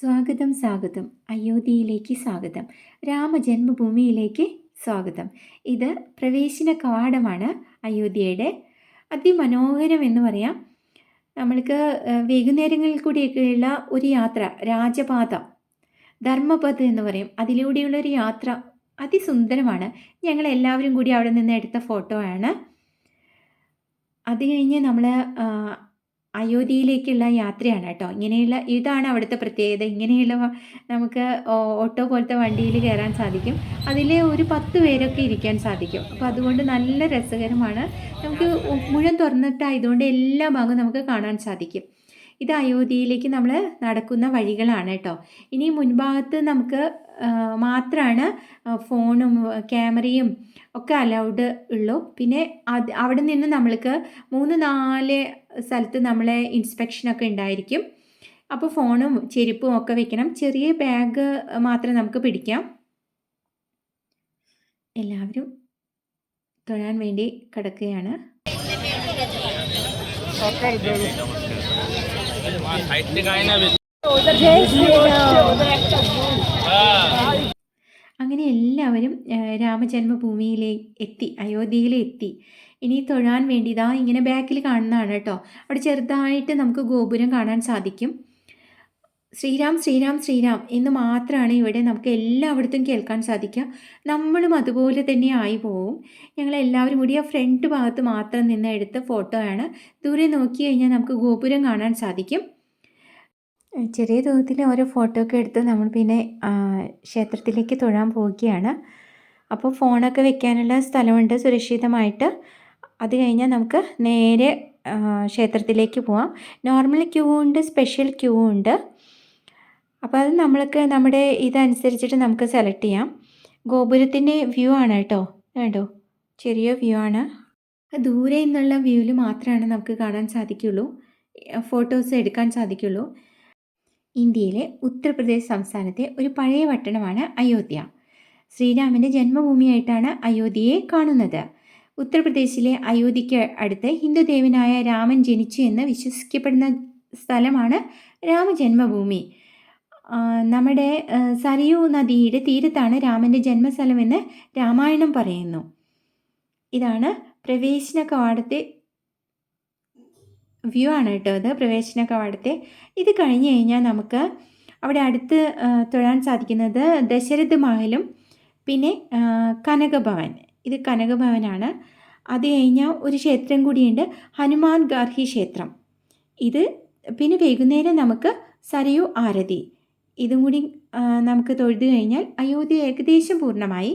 സ്വാഗതം സ്വാഗതം. അയോധ്യയിലേക്ക് സ്വാഗതം. രാമജന്മഭൂമിയിലേക്ക് സ്വാഗതം. ഇത് പ്രവേശന കവാടമാണ് അയോധ്യയുടെ അതിമനോഹരം എന്ന് പറയാം. നമ്മൾക്ക് വൈകുന്നേരങ്ങളിൽ കൂടിയൊക്കെയുള്ള ഒരു യാത്ര രാജപാത ധർമ്മപഥ എന്ന് പറയും. അതിലൂടെയുള്ള ഒരു യാത്ര അതിസുന്ദരമാണ്. ഞങ്ങൾ എല്ലാവരും കൂടി അവിടെ നിന്ന് എടുത്ത ഫോട്ടോ ആണ്. അത് കഴിഞ്ഞ് നമ്മൾ അയോധ്യയിലേക്കുള്ള യാത്രയാണ് കേട്ടോ. ഇങ്ങനെയുള്ള ഇതാണ് അവിടുത്തെ പ്രത്യേകത. ഇങ്ങനെയുള്ള നമുക്ക് ഓട്ടോ പോലത്തെ വണ്ടിയിൽ കയറാൻ സാധിക്കും. അതിൽ ഒരു പത്ത് പേരൊക്കെ ഇരിക്കാൻ സാധിക്കും. അപ്പോൾ അതുകൊണ്ട് നല്ല രസകരമാണ്. നമുക്ക് മുഴുവൻ തുറന്നിട്ടായതുകൊണ്ട് എല്ലാ ഭാഗവും നമുക്ക് കാണാൻ സാധിക്കും. ഇത് അയോധ്യയിലേക്ക് നമ്മൾ നടക്കുന്ന വഴികളാണ് കേട്ടോ. ഇനി മുൻഭാഗത്ത് നമുക്ക് മാത്രമാണ് ഫോണും ക്യാമറയും ഒക്കെ അലൗഡ് ഉള്ളൂ. പിന്നെ അത് അവിടെ നിന്ന് നമ്മൾക്ക് മൂന്ന് നാല് സ്ഥലത്ത് നമ്മളെ ഇൻസ്പെക്ഷനൊക്കെ ഉണ്ടായിരിക്കും. അപ്പോൾ ഫോണും ചെരുപ്പും ഒക്കെ വെക്കണം. ചെറിയ ബാഗ് മാത്രം നമുക്ക് പിടിക്കാം. എല്ലാവരും തൊഴാൻ വേണ്ടി കിടക്കുകയാണ്. ജയ് ശ്രീരാം അങ്ങനെ എല്ലാവരും രാമജന്മഭൂമിയിലെ എത്തി അയോധ്യയിൽ എത്തി. ഇനി തൊഴാൻ വേണ്ടി ഇതാ ഇങ്ങനെ ബാക്കിൽ കാണുന്നതാണ് കേട്ടോ. അവിടെ ചെറുതായിട്ട് നമുക്ക് ഗോപുരം കാണാൻ സാധിക്കും. ശ്രീരാം ശ്രീരാം ശ്രീരാം എന്ന് മാത്രമാണ് ഇവിടെ നമുക്ക് എല്ലായിടത്തും കേൾക്കാൻ സാധിക്കുക. നമ്മളും അതുപോലെ തന്നെ ആയി പോവും. ഞങ്ങൾ എല്ലാവരും കൂടി ആ ഫ്രണ്ട് ഭാഗത്ത് മാത്രം നിന്ന് എടുത്ത ഫോട്ടോയാണ് ദൂരെ നോക്കി കഴിഞ്ഞാൽ നമുക്ക് ഗോപുരം കാണാൻ സാധിക്കും. ചെറിയ തോതിൽ ഓരോ ഫോട്ടോ ഒക്കെ എടുത്ത് നമ്മൾ പിന്നെ ക്ഷേത്രത്തിലേക്ക് തൊഴാൻ പോവുകയാണ്. അപ്പോൾ ഫോണൊക്കെ വെക്കാനുള്ള സ്ഥലമുണ്ട് സുരക്ഷിതമായിട്ട്. അത് കഴിഞ്ഞാൽ നമുക്ക് നേരെ ക്ഷേത്രത്തിലേക്ക് പോവാം. നോർമൽ ക്യൂ ഉണ്ട് സ്പെഷ്യൽ ക്യൂ ഉണ്ട്. അപ്പോൾ അത് നമ്മൾക്ക് നമ്മുടെ ഇതനുസരിച്ചിട്ട് നമുക്ക് സെലക്ട് ചെയ്യാം. ഗോപുരത്തിന്റെ വ്യൂ ആണ് കേട്ടോ. കേട്ടോ ചെറിയ വ്യൂ ആണ്. ദൂരെ നിന്നുള്ള വ്യൂവിൽ മാത്രമാണ് നമുക്ക് കാണാൻ സാധിക്കുള്ളൂ. ഫോട്ടോസ് എടുക്കാൻ സാധിക്കുള്ളൂ. ഇന്ത്യയിലെ ഉത്തർപ്രദേശ് സംസ്ഥാനത്തെ ഒരു പഴയ പട്ടണമാണ് അയോധ്യ. ശ്രീരാമന്റെ ജന്മഭൂമിയായിട്ടാണ് അയോധ്യയെ കാണുന്നത്. ഉത്തർപ്രദേശിലെ അയോധ്യയ്ക്ക് അടുത്ത് ഹിന്ദുദേവനായ രാമൻ ജനിച്ചു എന്ന് വിശ്വസിക്കപ്പെടുന്ന സ്ഥലമാണ് രാമജന്മഭൂമി. നമ്മുടെ സരയൂ നദിയുടെ തീരത്താണ് രാമന്റെ ജന്മസ്ഥലമെന്ന് രാമായണം പറയുന്നു. ഇതാണ് പ്രവേശന കവാടത്തെ വ്യൂ ആണ് കേട്ടോ അത് പ്രവേശന കവാടത്തെ ഇത് കഴിഞ്ഞ് കഴിഞ്ഞാൽ നമുക്ക് അവിടെ അടുത്ത് തൊഴാൻ സാധിക്കുന്നത് ദശരഥ് മഹലും പിന്നെ കനകഭവൻ. ഇത് കനകഭവനാണ്. അത് കഴിഞ്ഞാൽ ഒരു ക്ഷേത്രം കൂടിയുണ്ട് ഹനുമാൻ ഗാർഹി ക്ഷേത്രം. ഇത് പിന്നെ വൈകുന്നേരം നമുക്ക് സരയു ആരതി. ഇതും കൂടി നമുക്ക് തൊഴുതു കഴിഞ്ഞാൽ അയോധ്യ ഏകദേശം പൂർണമായി.